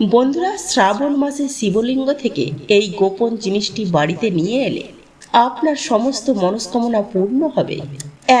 বন্ধুরা, শ্রাবণ মাসে শিবলিঙ্গ থেকে এই গোপন জিনিসটি বাড়িতে নিয়ে এলে আপনার সমস্ত মনস্কামনা পূর্ণ হবে।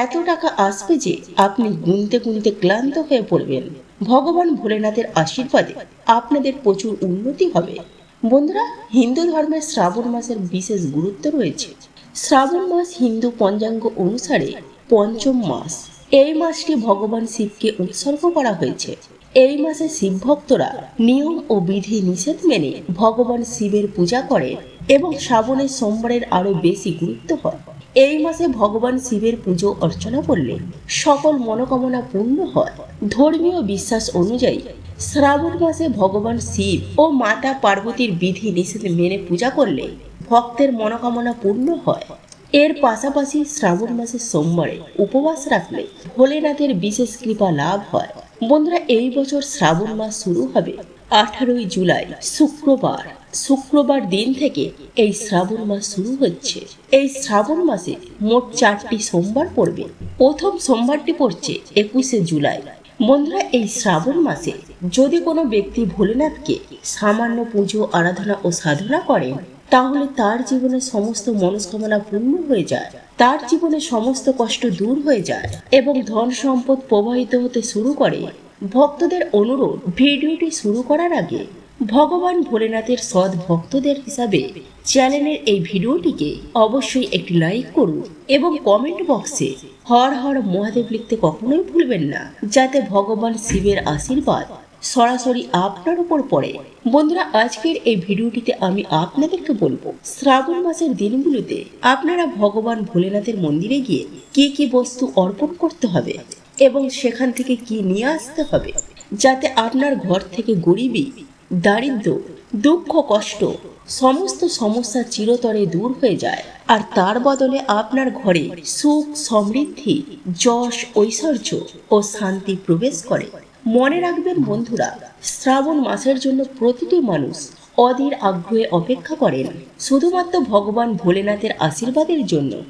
এত টাকা আসবে যে আপনি গুনতে গুনতে ক্লান্ত হয়ে পড়বেন। ভগবান ভোলেনাথের আশীর্বাদে আপনাদের প্রচুর উন্নতি হবে। বন্ধুরা, হিন্দু ধর্মের শ্রাবণ মাসের বিশেষ গুরুত্ব রয়েছে। শ্রাবণ মাস হিন্দু পঞ্চাঙ্গ অনুসারে পঞ্চম মাস। এই মাসটি ভগবান শিবকে উৎসর্গ করা হয়েছে। এই মাসে শিব ভক্তরা নিয়ম ও বিধি নিষেধ মেনে ভগবান শিবের পূজা করে এবং শ্রাবণের সোমবারের আরও বেশি গুরুত্ব হয়। এই মাসে ভগবান শিবের পুজো অর্চনা করলে সকল মনোকামনা পূর্ণ হয়। ধর্মীয় বিশ্বাস অনুযায়ী শ্রাবণ মাসে ভগবান শিব ও মাতা পার্বতীর বিধি নিষেধ মেনে পূজা করলে ভক্তের মনোকামনা পূর্ণ হয়। এর পাশাপাশি শ্রাবণ মাসের সোমবারে উপবাস রাখলে ভোলেনাথের বিশেষ কৃপা লাভ হয়। বন্ধুরা, এই বছর শ্রাবণ মাস শুরু হবে আঠারোই জুলাই, শুক্রবার। শুক্রবার দিন থেকে এই শ্রাবণ মাস শুরু হচ্ছে। এই শ্রাবণ মাসে মোট চারটি সোমবার পড়বে। প্রথম সোমবারটি পড়ছে একুশে জুলাই। বন্ধুরা, এই শ্রাবণ মাসে যদি কোনো ব্যক্তি ভোলেনাথকে সামান্য পুজো, আরাধনা ও সাধনা করেন তাহলে তার জীবনে সমস্ত মনস্কামনা পূর্ণ হয়ে যায়। তার জীবনে সমস্ত কষ্ট দূর হয়ে যায় এবং ধন সম্পদ প্রবাহিত হতে শুরু করে। ভক্তদের অনুরোধ, ভিডিওটি শুরু করার আগে ভগবান ভোলেনাথের সৎ ভক্তদের হিসাবে চ্যানেলের এই ভিডিওটিকে অবশ্যই একটি লাইক করুন এবং কমেন্ট বক্সে হর হর মহাদেব লিখতে কখনোই ভুলবেন না, যাতে ভগবান শিবের আশীর্বাদ সরাসরি আপনার উপর পড়ে। বন্ধুরা, আজকের এই ভিডিওটিতে আমি আপনাদেরকে বলব, শ্রাবণ মাসের দিনগুলোতে আপনারা ভগবান ভোলেনাথের মন্দিরে গিয়ে কি কি বস্তু অর্পণ করতে হবে এবং সেখান থেকে কি নিয়ে আসতে হবে, যাতে আপনার ঘর থেকে গরিবী, দারিদ্র, দুঃখ, কষ্ট, সমস্ত সমস্যা চিরতরে দূর হয়ে যায়। আর তার বদলে আপনার ঘরে সুখ, সমৃদ্ধি, যশ, ঐশ্বর্য ও শান্তি প্রবেশ করে। মনে রাখবেন বন্ধুরা, শ্রাবণ মাসের জন্য প্রতিটি মানুষ অধীর আগ্রহে অপেক্ষা করেন। শুধুমাত্র ভগবান ভোলেনাথের আশীর্বাদের জন্য।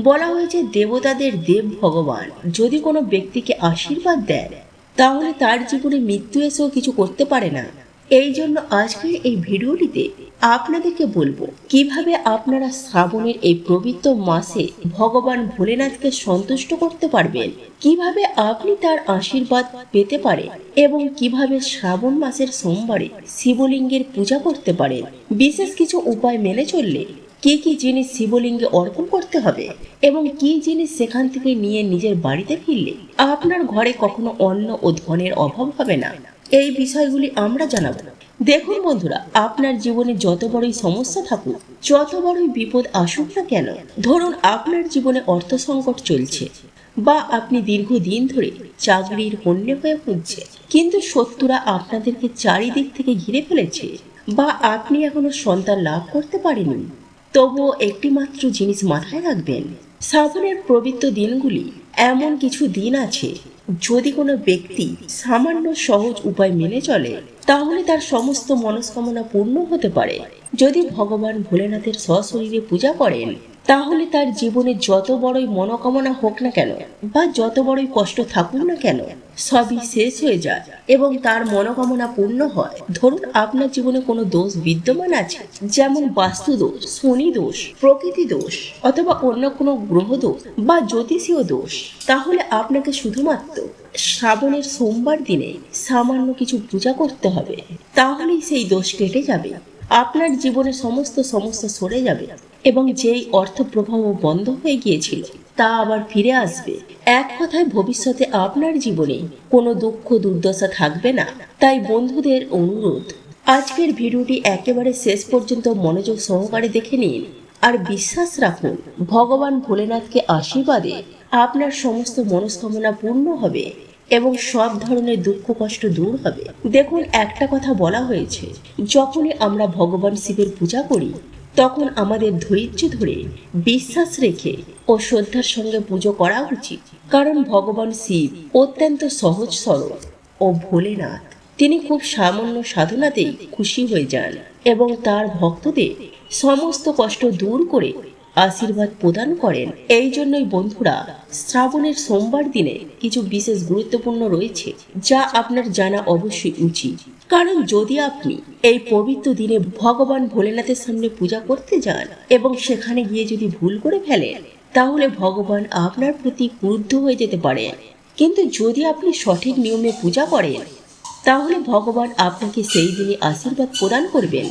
বলা হয়েছে দেবতাদের দেব ভগবান। যদি কোনো ব্যক্তিকে আশীর্বাদ দেন, তাহলে তার জীবনে মৃত্যু এসেও কিছু করতে পারে না। এই জন্য আজকের এই ভিডিওটিতে আপনাদেরকে বলব, কীভাবে আপনারা শ্রাবণের এই পবিত্র মাসে ভগবান ভোলেনাথকে সন্তুষ্ট করতে পারবেন, কীভাবে আপনি তার আশীর্বাদ পেতে পারেন এবং কীভাবে শ্রাবণ মাসের সোমবারে শিবলিঙ্গের পূজা করতে পারেন। বিশেষ কিছু উপায় মেনে চললে কি কি জিনিস শিবলিঙ্গে অর্পণ করতে হবে এবং কি জিনিস সেখান থেকে নিয়ে নিজের বাড়িতে ফিরলে আপনার ঘরে কখনো অন্ন ও ধনের অভাব হবে না। এই বিষয়গুলি আমরা জানাব। দেখুন বন্ধুরা, আপনার জীবনে যত বড়ই সমস্যা থাকুক, যত বড়ই বিপদ আসুক না কেন, ধরুন আপনার জীবনে অর্থ সংকট চলছে বা আপনি দীর্ঘদিন ধরে চাকরির হন্যে হয়ে খুঁজছে, কিন্তু শত্রুরা আপনাদেরকে চারিদিক থেকে ঘিরে ফেলেছে বা আপনি এখনও সন্তান লাভ করতে পারেনি তবুও একটি মাত্র জিনিস মাথায় রাখবেন শ্রাবণের প্রবৃত্ত দিনগুলি এমন কিছু দিন আছে, যদি কোনো ব্যক্তি সামান্য সহজ উপায় মেনে চলে, তাহলে তার সমস্ত মনস্কামনা পূর্ণ হতে পারে। যদি ভগবান ভোলেনাথের সশরীরে পূজা করেন তাহলে তার জীবনে যত বড়ই মনোকামনা হোক না কেন, বা যত বড়ই কষ্ট থাকুক না কেন, সবই শেষ হয়ে যায় এবং তার মনোকামনা পূর্ণ হয়। ধরুন আপনার জীবনে কোনো দোষ বিদ্যমান আছে, যেমন বাস্তু দোষ, শনি দোষ, প্রকৃতি দোষ, অথবা অন্য কোনো গ্রহ দোষ, বা জ্যোতিষীয় দোষ। তাহলে আপনাকে শুধুমাত্র শ্রাবণের সোমবার দিনে সামান্য কিছু পূজা করতে হবে। তাহলেই সেই দোষ কেটে যাবে। আপনার জীবনে সমস্ত সমস্যা সরে যাবে। এবং যেই অর্থ প্রবাহ বন্ধ হয়ে গিয়েছিল, তা আবার ফিরে আসবে। এক কথায় ভবিষ্যতে আপনার জীবনে কোনো দুঃখ, দুর্দশা থাকবে না। তাই বন্ধুদের অনুরোধ, আজকের ভিডিওটি একেবারে শেষ পর্যন্ত মনোযোগ সহকারে দেখে নিন আর বিশ্বাস রাখুন, ভগবান ভোলেনাথকে আশীর্বাদে আপনার সমস্ত মনস্কামনা পূর্ণ হবে এবং সব ধরনের দুঃখ, কষ্ট দূর হবে। দেখুন, একটা কথা বলা হয়েছে, যখনই আমরা ভগবান শিবের পূজা করি তখন আমাদের ধৈর্য ধরে বিশ্বাস রেখে ও শ্রদ্ধার সঙ্গে পুজো করা উচিত। কারণ ভগবান শিব অত্যন্ত সহজ সরল ও ভোলেনাথ। তিনি খুব সামান্য সাধনাতেই খুশি হয়ে যান এবং তার ভক্তদের সমস্ত কষ্ট দূর করে আশীর্বাদ প্রদান করেন। এই জন্যই বন্ধুরা, শ্রাবণের সোমবার দিনে কিছু বিশেষ গুরুত্বপূর্ণ রয়েছে, যা আপনার জানা অবশ্যই উচিত। কারণ যদি আপনি এই পবিত্র দিনে ভগবান ভোলেনাথের সামনে পূজা করতে যান এবং সেখানে গিয়ে যদি ভুল করে ফেলেন, তাহলে ভগবান আপনার প্রতি ক্রুদ্ধ হয়ে যেতে পারে। কিন্তু যদি আপনি সঠিক নিয়মে পূজা করেন, তাহলে ভগবান আপনাকে সেই দিনে আশীর্বাদ প্রদান করবেন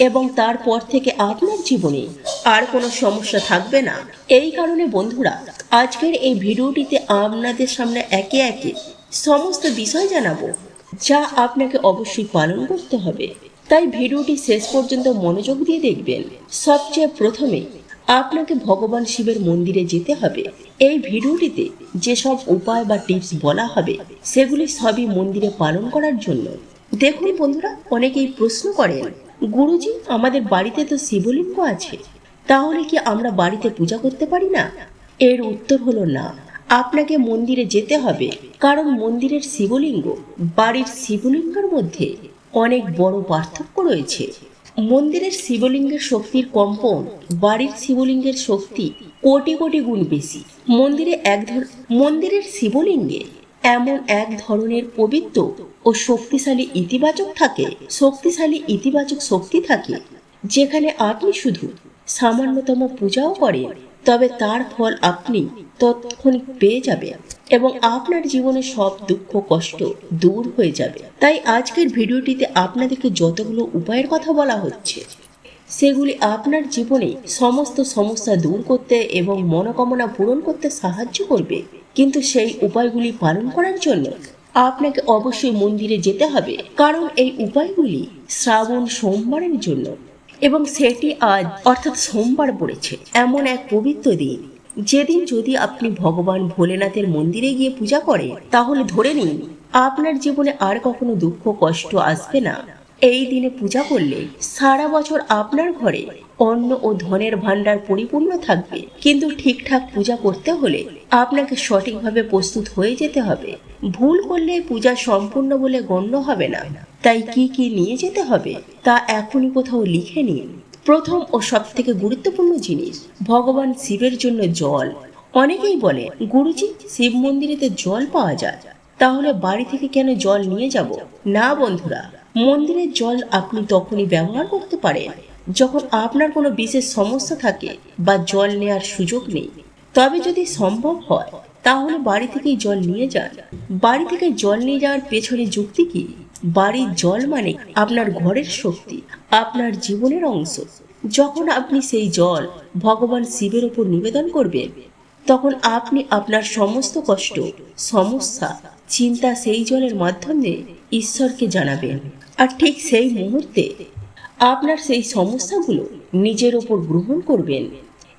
এবং তারপর থেকে আপনার জীবনে আর কোনো সমস্যা থাকবে না। এই কারণে বন্ধুরা, আজকের এই ভিডিওটিতে আপনাদের সামনে একে একে সমস্ত বিষয় জানাব। যা আপনাকে অবশ্যই পালন করতে হবে। তাই ভিডিওটি শেষ পর্যন্ত মনোযোগ দিয়ে দেখবেন। সবচেয়ে প্রথমে আপনাকে ভগবান শিবের মন্দিরে যেতে হবে। এই ভিডিওটিতে যেসব উপায় বা টিপস বলা হবে, সেগুলি সবই মন্দিরে পালন করার জন্য। দেখুন বন্ধুরা, অনেকেই প্রশ্ন করেন, গুরুজি, আমাদের বাড়িতে তো শিবলিঙ্গ আছে, তাহলে কি আমরা বাড়িতে পূজা করতে পারি না? এর উত্তর হলো না। আপনাকে মন্দিরে যেতে হবে। কারণ মন্দিরের শিবলিঙ্গ বাড়ির শিবলিঙ্গের মধ্যে অনেক বড় পার্থক্য রয়েছে। মন্দিরের শিবলিঙ্গের শক্তির কম্পন বাড়ির শিবলিঙ্গের শক্তি কোটি কোটি গুণ বেশি। মন্দিরে এক মন্দিরের শিবলিঙ্গে এমন এক ধরনের পবিত্র ও শক্তিশালী ইতিবাচক থাকে, শক্তিশালী ইতিবাচক শক্তি থাকে, যেখানে আপনি শুধু সামান্যতম পূজাও করেন। তবে তার ফল আপনি তৎক্ষণিক পেয়ে যাবেন এবং আপনার জীবনে সব দুঃখ, কষ্ট দূর হয়ে যাবে। তাই আজকের ভিডিওটিতে আপনাদেরকে যতগুলো উপায়ের কথা বলা হচ্ছে, সেগুলি আপনার জীবনে সমস্ত সমস্যা দূর করতে এবং মনোকামনা পূরণ করতে সাহায্য করবে। কিন্তু সেই উপায়গুলি পালন করার জন্য আপনাকে অবশ্যই মন্দিরে যেতে হবে। কারণ এই উপায়গুলি শ্রাবণ, সোমবারের জন্য এবং সেটি আজ, অর্থাৎ সোমবার পড়েছে। এমন এক পবিত্র দিন। যেদিন যদি আপনি ভগবান ভোলেনাথের মন্দিরে গিয়ে পূজা করেন, তাহলে ধরে নিন, আপনার জীবনে আর কখনো দুঃখ, কষ্ট আসবে না। এই দিনে পূজা করলে সারা বছর আপনার ঘরে অন্ন ও ধনের ভাণ্ডার পরিপূর্ণ থাকবে। কিন্তু ঠিকঠাক পূজা করতে হলে আপনাকে সঠিকভাবে প্রস্তুত হয়ে যেতে হবে। ভুল করলে পূজা সম্পূর্ণ বলে গণ্য হবে না। তাই কি কি নিয়ে যেতে হবে তা এখনই কোথাও লিখে নিন। প্রথম ও সব থেকে গুরুত্বপূর্ণ জিনিস, ভগবান শিবের জন্য জল। অনেকেই বলে, গুরুজি, শিব মন্দিরে তো জল পাওয়া যায়। তাহলে বাড়ি থেকে কেন জল নিয়ে যাব? না বন্ধুরা মন্দিরের জল আপনি তখনই ব্যবহার করতে পারেন, যখন আপনার কোনো বিশেষ সমস্যা থাকে বা জল নেওয়ার সুযোগ নেই। তবে যদি সম্ভব হয়, তাহলে বাড়ি থেকেই জল নিয়ে যান। বাড়ি থেকে জল নিয়ে যাওয়ার পেছনে যুক্তি কি? বাড়ির জল মানে আপনার ঘরের শক্তি, আপনার জীবনের অংশ। যখন আপনি সেই জল ভগবান শিবের ওপর নিবেদন করবেন, তখন আপনি আপনার সমস্ত কষ্ট, সমস্যা, চিন্তা সেই জলের মাধ্যমে ঈশ্বরকে জানাবেন। আর ঠিক সেই মুহূর্তে আপনার সেই সমস্যাগুলো নিজের ওপর গ্রহণ করবেন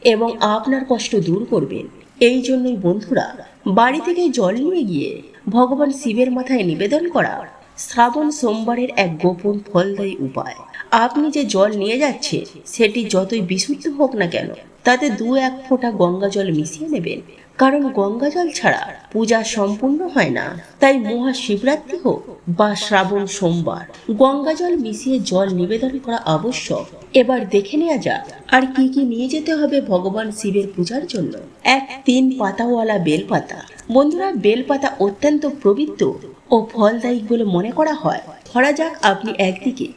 এবং আপনার কষ্ট দূর করবেন। এই জন্যই বন্ধুরা, বাড়ি থেকে জল নিয়ে গিয়ে ভগবান শিবের মাথায় নিবেদন করা শ্রাবণ সোমবারের এক গোপন ফলদায়ী উপায়। আপনি যে জল নিয়ে যাচ্ছেন, সেটি যতই বিশুদ্ধ হোক না কেন, তাতে দু এক ফোঁটা গঙ্গা জল মিশিয়ে নেবেন। কারণ গঙ্গা জল ছাড়া পূজা সম্পূর্ণ হয় না। তাই মহাশিবরাত্রি হোক বা শ্রাবণ সোমবার গঙ্গা জল মিশিয়ে জল নিবেদন করা আবশ্যক। এবার দেখে নেওয়া যাক, আর কি কি নিয়ে যেতে হবে ভগবান শিবের পূজার জন্য। এক, তিন পাতাওয়ালা বেলপাতা। বন্ধুরা, বেলপাতা অত্যন্ত পবিত্র ও ফলদায়ী বলে মনে করা হয়। ধরা যাক আপনি একদিকে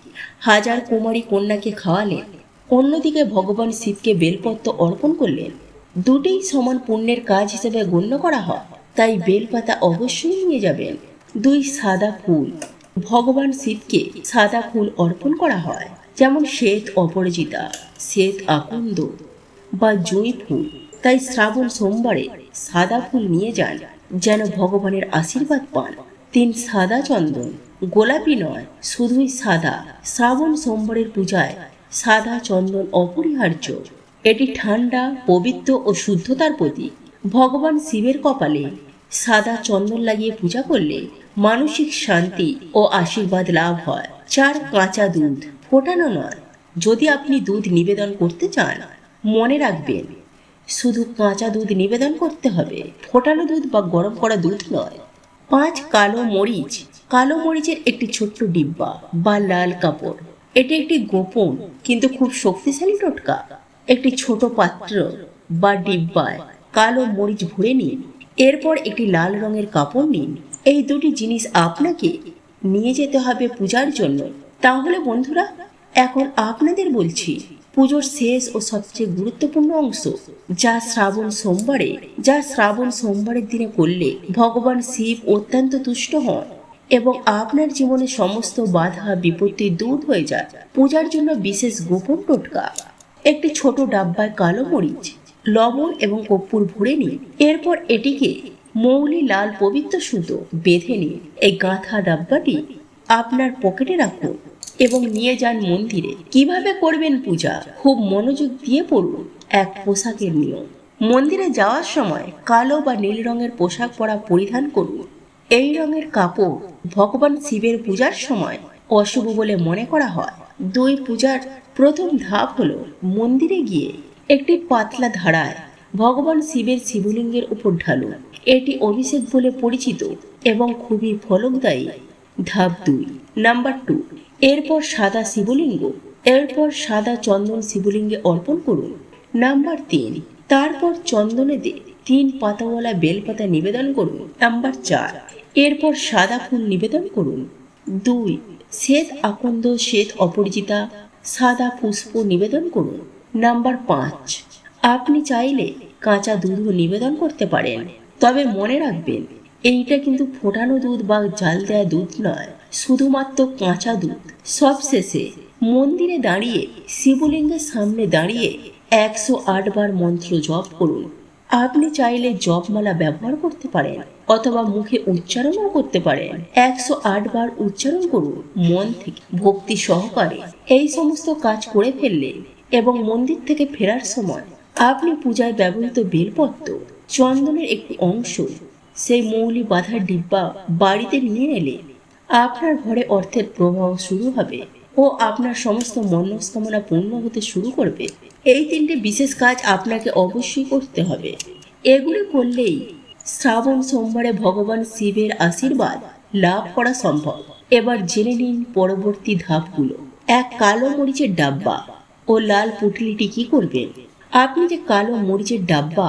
হাজার কুমারী কন্যাকে খাওয়ালেন, অন্যদিকে ভগবান শিবকে বেলপত্র অর্পণ করলেন। দুটেই সমান পুণ্যের কাজ হিসেবে গণ্য করা হয়। তাই বেলপাতা অবশ্যই নিয়ে যাবেন। দুই সাদা ফুল। ভগবান শিবকে সাদা ফুল অর্পণ করা হয়। যেমন শ্বেত অপরাজিতা, শ্বেত আকন্দ বা জুঁই ফুল। তাই শ্রাবণ সোমবারে সাদা ফুল নিয়ে যান, যেন ভগবানের আশীর্বাদ পান। তিন সাদা চন্দন, গোলাপি নয়, শুধুই সাদা। শ্রাবণ সোমবারের পূজায় সাদা চন্দন অপরিহার্য। এটি ঠান্ডা, পবিত্র ও শুদ্ধতার প্রতীক। ভগবান শিবের কপালে সাদা চন্দন লাগিয়ে পূজা করলে মানসিক শান্তি ও আশীর্বাদ লাভ হয়। চার কাঁচা দুধ, ফোটানো নয়। যদি আপনি দুধ নিবেদন করতে চান, মনে রাখবেন, শুধু কাঁচা দুধ নিবেদন করতে হবে। ফোটানো দুধ বা গরম করা দুধ নয়। পাঁচ কালো মরিচ, কালো মরিচের একটি ছোট্ট ডিব্বা বা লাল কাপড়। এটি একটি গোপন কিন্তু খুব শক্তিশালী টোটকা। একটি ছোট পাত্র বা ডিব্বায় কালো মরিচ ভরে নিন। এরপর একটি লাল রঙের কাপড় নিন। এই দুটি জিনিস আপনাকে নিয়ে যেতে হবে পূজার জন্য। তাহলে বন্ধুরা, এখন আপনাদের বলছি, পুজোর শেষ ও সবচেয়ে গুরুত্বপূর্ণ অংশ, যা শ্রাবণ সোমবারে, যা শ্রাবণ সোমবারের দিনে করলে ভগবান শিব অত্যন্ত তুষ্ট হন এবং আপনার জীবনে সমস্ত বাধা বিপত্তি দূর হয়ে যায়। পূজার জন্য বিশেষ গোপন টোটকা। একটি ছোট ডাব্বায় কালো মরিচ, লবণ এবং কর্পূর ভরে নিন এরপর এটিকে মৌলি লাল পবিত্র সুতো বেঁধে নিয়ে, এই গাঁথা ডাব্বাটি আপনার পকেটে রাখুন এবং নিয়ে যান মন্দিরে। কীভাবে করবেন পূজা? খুব মনোযোগ দিয়ে পড়ুন। এক পোশাকের নিয়ম। মন্দিরে যাওয়ার সময় কালো বা নীল রঙের পোশাক পরা পরিধান করুন। এই রঙের কাপড় ভগবান শিবের পূজার সময় অশুভ বলে মনে করা হয়। দুই পূজার প্রথম ধাপ হলো মন্দিরে গিয়ে একটি পাতলা ধারায় ভগবান শিবের শিবলিঙ্গের উপর ঢালুন এটি অভিষেক বলে পরিচিত এবং খুবই ফলকদায়ী। ধাপ দুই, নাম্বার টু, এরপর সাদা শিবলিঙ্গ, এরপর সাদা চন্দন শিবলিঙ্গে অর্পণ করুন। নাম্বার তিন, তারপর চন্দনেতে তিন পাতাওয়ালা বেলপাতা নিবেদন করুন। নাম্বার চার, এরপর সাদা ফুল নিবেদন করুন। দুই, শ্বেত আকন্দ, শ্বেত অপরিচিতা সাদা পুষ্প নিবেদন করুন। নাম্বার পাঁচ, আপনি চাইলে কাঁচা দুধও নিবেদন করতে পারেন। তবে মনে রাখবেন, এইটা কিন্তু ফোটানো দুধ বা জাল দেওয়া দুধ নয়। শুধুমাত্র কাঁচা দুধ। সবশেষে মন্দিরে দাঁড়িয়ে, শিবলিঙ্গের সামনে দাঁড়িয়ে একশো আট বার মন্ত্র জপ করুন। আপনি চাইলে জপমালা ব্যবহার করতে পারেন। অথবা মুখে উচ্চারণও করতে পারেন। একশো আট বার উচ্চারণ করুন মন থেকে, ভক্তি সহকারে। এই সমস্ত কাজ করে ফেললে এবং মন্দির থেকে ফেরার সময় আপনি পূজায় ব্যবহৃত বেলপত্র, চন্দনের একটি অংশ, সেই মৌলি বাঁধার ডিব্বা বাড়িতে নিয়ে এলে আপনার ঘরে অর্থের প্রবাহ শুরু হবে ও আপনার সমস্ত মনস্কামনা পূর্ণ হতে শুরু করবে। এই তিনটে বিশেষ কাজ আপনাকে অবশ্যই করতে হবে। এগুলি করলেই শ্রাবণ সোমবারে ভগবান শিবের আশীর্বাদ লাভ করা সম্ভব। এবার জেনে নিন পরবর্তী ধাপগুলো। এক কালো মরিচের ডাব্বা ও লাল পুটলিটি কি করবেন? আপনি যে কালো মরিচের ডাব্বা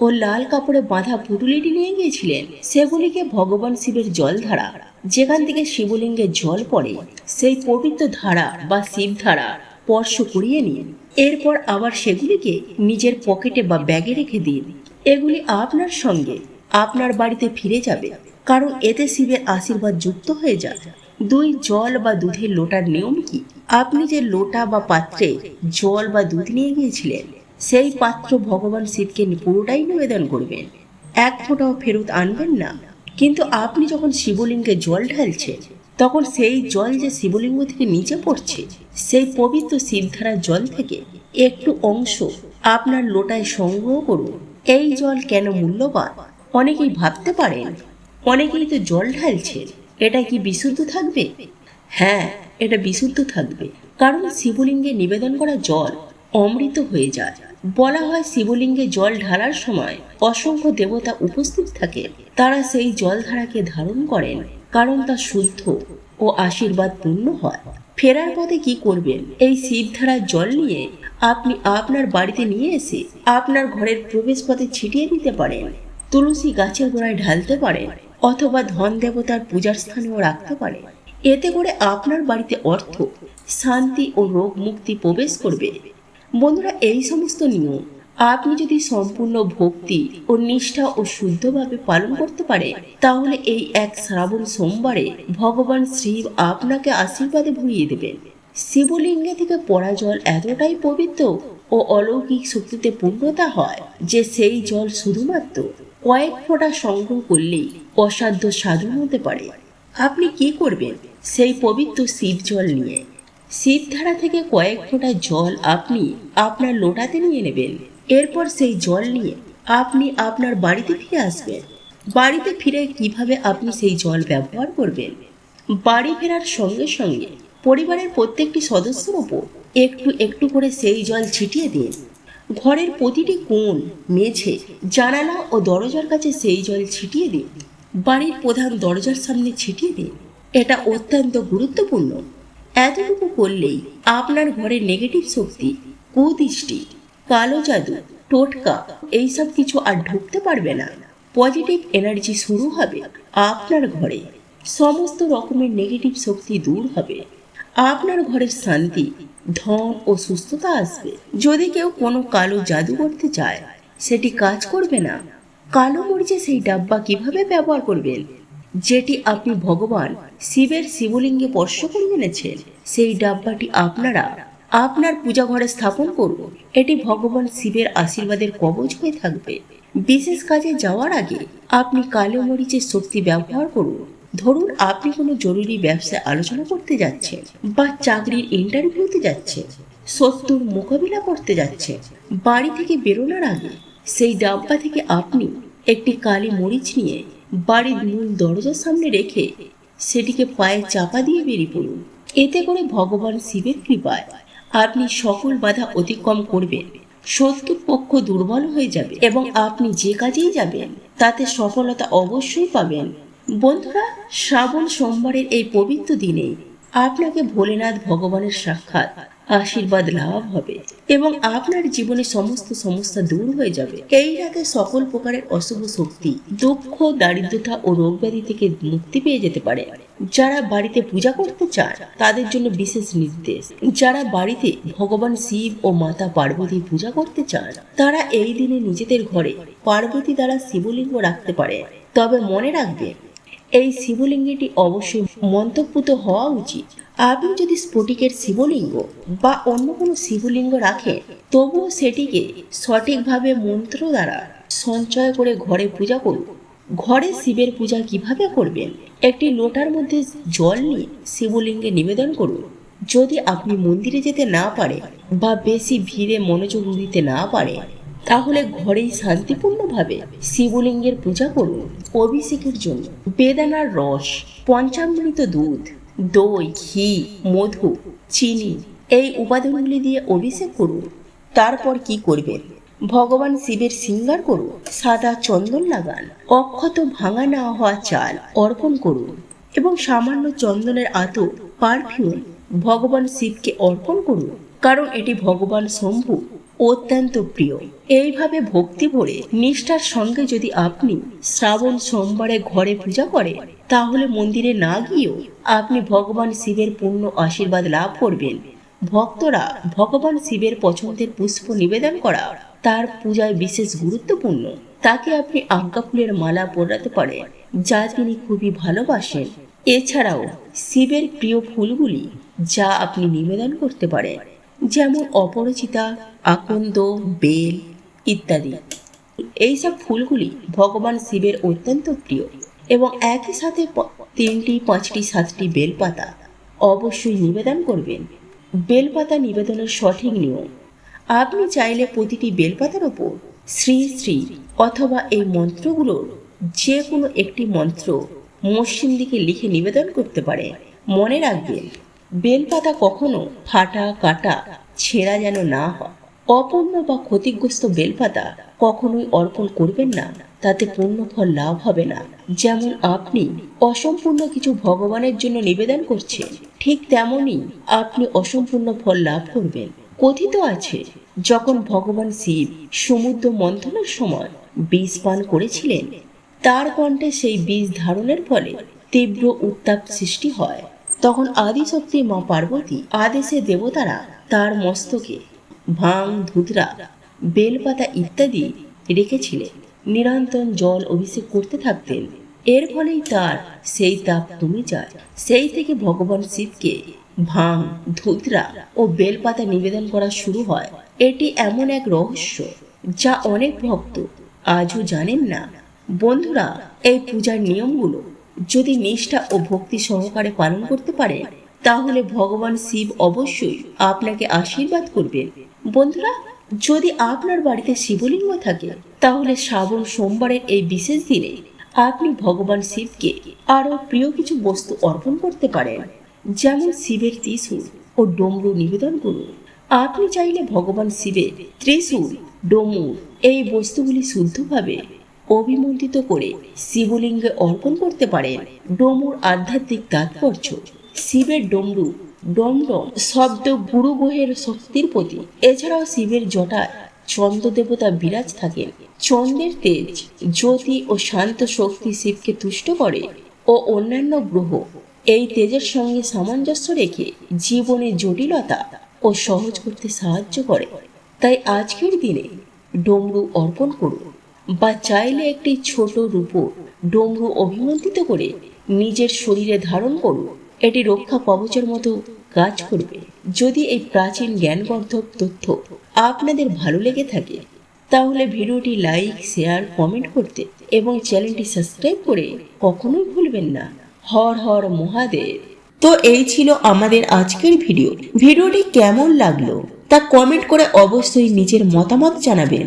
ও লাল কাপড়ে বাঁধা পুটুলিটি নিয়ে গিয়েছিলেন, সেগুলিকে ভগবান শিবের জল ধারা যেখান থেকে শিবলিঙ্গের জল পড়ে, সেই পবিত্র ধারা বা শিব ধারা স্পর্শ করিয়ে নিন। এরপর আবার সেগুলিকে নিজের পকেটে বা ব্যাগে রেখে দিন। এগুলি আপনার সঙ্গে আপনার বাড়িতে ফিরে যাবে। কারণ এতে শিবের আশীর্বাদ যুক্ত হয়ে যায়। দুই জল বা দুধের লোটার নিয়ম কি? আপনি যে লোটা বা পাত্রে জল বা দুধ নিয়ে গিয়েছিলেন, সেই পাত্র ভগবান শিবকে পুরোটাই নিবেদন করবেন। এক ফোঁটাও ফেরত আনবেন না। কিন্তু আপনি যখন শিবলিঙ্গে জল ঢালছেন, তখন সেই জল যে শিবলিঙ্গ থেকে নিচে পড়ছে, সেই পবিত্র শিবধারার জল থেকে একটু অংশ আপনার লোটায় সংগ্রহ করুন। এই জল কেন মূল্যবান? অনেকেই ভাবতে পারেন অনেকেই তো জল ঢালছেন এটা কি বিশুদ্ধ থাকবে? হ্যাঁ এটা বিশুদ্ধ থাকবে, কারণ শিবলিঙ্গে নিবেদন করা জল অমৃত হয়ে যায়। বলা হয় শিবলিঙ্গে জল ঢালার সময় অসংখ্য দেবতা উপস্থিত থাকে, তারা সেই জলধারাকে ধারণ করেন, কারণ তা শুদ্ধ ও আশীর্বাদ পূর্ণ হয়। ফেরার পথে কি করবেন? এই শিবধারার জল নিয়ে আপনি আপনার বাড়িতে নিয়ে এসে আপনার ঘরের প্রবেশ পথে ছিটিয়ে দিতে পারেন। তুলসী গাছের গোড়ায় ঢালতে পারেন অথবা ধন দেবতার পূজার স্থানেও রাখতে পারে। এতে করে আপনার বাড়িতে অর্থ, শান্তি ও রোগ মুক্তি প্রবেশ করবে। বন্ধুরা, এই সমস্ত নিয়ম আপনি যদি সম্পূর্ণ ভক্তি ও নিষ্ঠা ও শুদ্ধভাবে পালন করতে পারে, তাহলে এই এক শ্রাবণ সোমবারে ভগবান শিব আপনাকে আশীর্বাদে ভরিয়ে দেবেন। শিবলিঙ্গে থেকে পড়া জল এতটাই পবিত্র ও অলৌকিক শক্তিতে পূর্ণতা হয় যে সেই জল শুধুমাত্র কয়েক ফোঁটা সংগ্রহ করলেই অসাধ্য সাধন হতে পারে। আপনি কি করবেন? সেই পবিত্র শিব জল নিয়ে। শিবধারা থেকে কয়েক ফোঁটা জল আপনি আপনার লোটাতে নিয়ে নেবেন। এরপর সেই জল নিয়ে আপনি আপনার বাড়িতে ফিরে আসবেন। বাড়িতে ফিরে কীভাবে আপনি সেই জল ব্যবহার করবেন? বাড়ি ফেরার সঙ্গে সঙ্গে পরিবারের প্রত্যেকটি সদস্যের ওপর একটু একটু করে সেই জল ছিটিয়ে দিন। ঘরের প্রতিটি কোণ, মেঝে, জানালা ও দরজার কাছে সেই জল ছিটিয়ে দিন বাড়ির প্রধান দরজার সামনে ছিটিয়ে দিন এটা অত্যন্ত গুরুত্বপূর্ণ। এতটুকু করলেই আপনার ঘরে নেগেটিভ শক্তি, কুদৃষ্টি, কালো জাদু, টোটকা এইসব কিছু আর ঢুকতে পারবে না। পজিটিভ এনার্জি শুরু হবে আপনার ঘরে। সমস্ত রকমের নেগেটিভ শক্তি দূর হবে। আপনার ঘরের শান্তি, ধন ও সুস্থতা আসবে। যদি কেউ কোনো কালো জাদু করতে চায়, সেটি কাজ করবে না। কালো মরিচে সেই ডাব্বা কীভাবে ব্যবহার করবেন? যেটি আপনি ভগবান শিবের শিবলিঙ্গে স্পর্শ করে এনেছেন, সেই ডাব্বাটি আপনারা আপনার পূজা ঘরে স্থাপন করুন। এটি ভগবান শিবের আশীর্বাদের কবচ হয়ে থাকবে। বিশেষ কাজে যাওয়ার আগে আপনি কালো মরিচের শক্তি ব্যবহার করুন। ধরুন আপনি কোনো জরুরি ব্যবসায় আলোচনা করতে যাচ্ছেন বা চাকরির ইন্টারভিউতে যাচ্ছেন শত্রুর মোকাবিলা করতে যাচ্ছেন বাড়ি থেকে বেরোনোর আগে সেই ডাব্বা থেকে আপনি একটি কালি মরিচ নিয়ে বাড়ির মূল দরজার সামনে রেখে সেটিকে পায়ে চাপা দিয়ে বেরিয়ে পড়ুন। এতে করে ভগবান শিবের কৃপায় আপনি সকল বাধা অতিক্রম করবেন শত্রু পক্ষ দুর্বল হয়ে যাবে এবং আপনি যে কাজেই যাবেন তাতে সফলতা অবশ্যই পাবেন। বন্ধুরা, শ্রাবণ সোমবারের এই পবিত্র দিনে আপনাকে ভোলেনাথ ভগবানের সাক্ষাৎ, আশীর্বাদ লাভ হবে এবং আপনার জীবনে সমস্ত সমস্যা দূর হয়ে যাবে। এই রাতে সকল প্রকারের অশুভ শক্তি, দুঃখ, দারিদ্রতা ও রোগ ব্যাধি থেকে মুক্তি পেয়ে যেতে পারে। যারা বাড়িতে পূজা করতে চান তাদের জন্য বিশেষ নির্দেশ। যারা বাড়িতে ভগবান শিব ও মাতা পার্বতী পূজা করতে চান, তারা এই দিনে নিজেদের ঘরে পার্বতী দ্বারা শিবলিঙ্গ রাখতে পারে। তবে মনে রাখবেন এই শিবলিঙ্গটি অবশ্যই মন্তব্যুত হওয়া উচিত। আপনি যদি স্ফটিকের শিবলিঙ্গ বা অন্য কোনো শিবলিঙ্গ রাখেন, তবুও সেটিকে সঠিকভাবে মন্ত্র দ্বারা সঞ্চয় করে ঘরে পূজা করুন। ঘরে শিবের পূজা কীভাবে করবেন? একটি লোটার মধ্যে জল নিয়ে শিবলিঙ্গে নিবেদন করুন। যদি আপনি মন্দিরে যেতে না পারে বা বেশি ভিড়ে মনোযোগ দিতে না পারে তাহলে ঘরেই শান্তিপূর্ণভাবে শিবলিঙ্গের পূজা করুন অভিষেকের জন্য। বেদানার রস, পঞ্চামৃত দুধ, দই, ঘি, মধু, চিনি, এই উপাদানগুলি দিয়ে অভিষেক করুন। তারপর কি করবেন? ভগবান শিবের সিঙ্গার করুন, সাদা চন্দন লাগান, অক্ষত ভাঙা না হওয়া চাল অর্পণ করুন এবং সামান্য চন্দনের আতর পারফিউম ভগবান শিবকে অর্পণ করুন। কারণ এটি ভগবান শম্ভু অত্যন্ত প্রিয়। এইভাবে ভক্তি ভরে, নিষ্ঠার সঙ্গে যদি আপনি শ্রাবণ সোমবারে ঘরে পূজা করেন, তাহলে মন্দিরে না গিয়েও আপনি ভগবান শিবের পূর্ণ আশীর্বাদ লাভ করবেন। ভক্তরা ভগবান শিবের পছন্দের পুষ্প নিবেদন করা, তার পূজায় বিশেষ গুরুত্বপূর্ণ। তাকে আপনি আজ্ঞা ফুলের মালা পরাতে পারেন, যা তিনি খুবই ভালোবাসেন। এছাড়াও শিবের প্রিয় ফুলগুলি যা আপনি নিবেদন করতে পারেন। যেমন অপরিচিতা আকন্দ, বেল ইত্যাদি। এইসব ফুলগুলি ভগবান শিবের অত্যন্ত প্রিয় এবং একই সাথে তিনটি, পাঁচটি, সাতটি বেলপাতা অবশ্যই নিবেদন করবেন। বেলপাতা নিবেদনের সঠিক নিয়ম, আপনি চাইলে প্রতিটি বেলপাতার ওপর শ্রী শ্রী অথবা এই মন্ত্রগুলোর যে কোনো একটি মন্ত্র মসৃণ দিকে লিখে নিবেদন করতে পারে মনে রাখবেন বেলপাতা কখনো ফাটা, কাটা, ছেঁড়া যেন না হয়। অপূর্ণ বা ক্ষতিগ্রস্ত বেলপাতা কখনোই অর্পণ করবেন না, তাতে পূর্ণ ফল লাভ হবে না। যেমন আপনি অসম্পূর্ণ কিছু ভগবানের জন্য নিবেদন করছেন, ঠিক তেমনই আপনি অসম্পূর্ণ ফল লাভ করবেন। কথিত আছে, যখন ভগবান শিব সমুদ্র মন্থনের সময় বীজ পান করেছিলেন, তার কণ্ঠে সেই বীজ ধারণের ফলে তীব্র উত্তাপ সৃষ্টি হয়। তখন আদিশক্তি মা পার্বতী আদেশে দেবতারা তার মস্তকে ভাং, ধুতরা, বেলপাতা ইত্যাদি রেখেছিলেন। নিরন্তর জল অভিষেক করতে থাকতেন। এর ফলেই তার সেই তাপ কমে যায় সেই থেকে ভগবান শিবকে ভাং, ধুতরা ও বেলপাতা নিবেদন করা শুরু হয়। এটি এমন এক রহস্য যা অনেক ভক্ত আজও জানেন না। বন্ধুরা, এই পূজার নিয়মগুলো যদি নিষ্ঠা ও ভক্তি সহকারে পালন করতে পারেন তাহলে ভগবান শিব অবশ্যই আপনাকে আশীর্বাদ করবেন। বন্ধুরা, যদি আপনার বাড়িতে শিবলিঙ্গ থাকে, তাহলে শ্রাবণ সোমবারের এই বিশেষ দিনে আপনি ভগবান শিবকে আরও প্রিয় কিছু বস্তু অর্পণ করতে পারেন। যেমন শিবের ত্রিশূল ও ডমরু নিবেদন করুন। আপনি চাইলে ভগবান শিবের ত্রিশূল, ডমুর এই বস্তুগুলি শুদ্ধভাবে অভিমন্ত্রিত করে শিবলিঙ্গে অর্পণ করতে পারেন ডমুর আধ্যাত্মিক তাৎপর্য। শিবের ডমরু ডমডম শব্দ গুরু গ্রহের শক্তির প্রতি। এছাড়াও শিবের জটায় চন্দ্র দেবতা বিরাজ থাকেন। চন্দ্রের তেজ জ্যোতি ও শান্ত শক্তি শিবকে তুষ্ট করে ও অন্যান্য গ্রহ এই তেজের সঙ্গে সামঞ্জস্য রেখে জীবনে জটিলতা ও সহজ করতে সাহায্য করে। তাই আজকের দিনে ডমরু অর্পণ করুন। বা চাইলে একটি ছোট রূপো ডমরু অভিমন্ত্রিত করে নিজের শরীরে ধারণ করুন এটি রক্ষা কবচের মতো কাজ করবে। যদি এই প্রাচীন জ্ঞানবর্ধক তথ্য আপনাদের ভালো লেগে থাকে, তাহলে ভিডিওটি লাইক, শেয়ার, কমেন্ট করতে এবং চ্যানেলটি সাবস্ক্রাইব করে কখনোই ভুলবেন না। হর হর মহাদেব। তো এই ছিল আমাদের আজকের ভিডিও। ভিডিওটি কেমন লাগল তা কমেন্ট করে অবশ্যই নিজের মতামত জানাবেন।